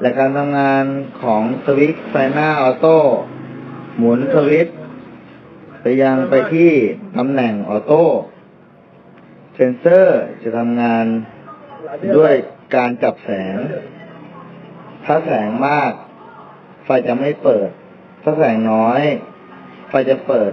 และการทำงานของสวิตช์ไฟหน้าออโต้หมุนสวิตช์ไปยังไปที่ตำแหน่งออโต้เซนเซอร์จะทำงานด้วยการจับแสง ถ้าแสงมาก ไฟจะไม่เปิด ถ้าแสงน้อย ไฟจะเปิด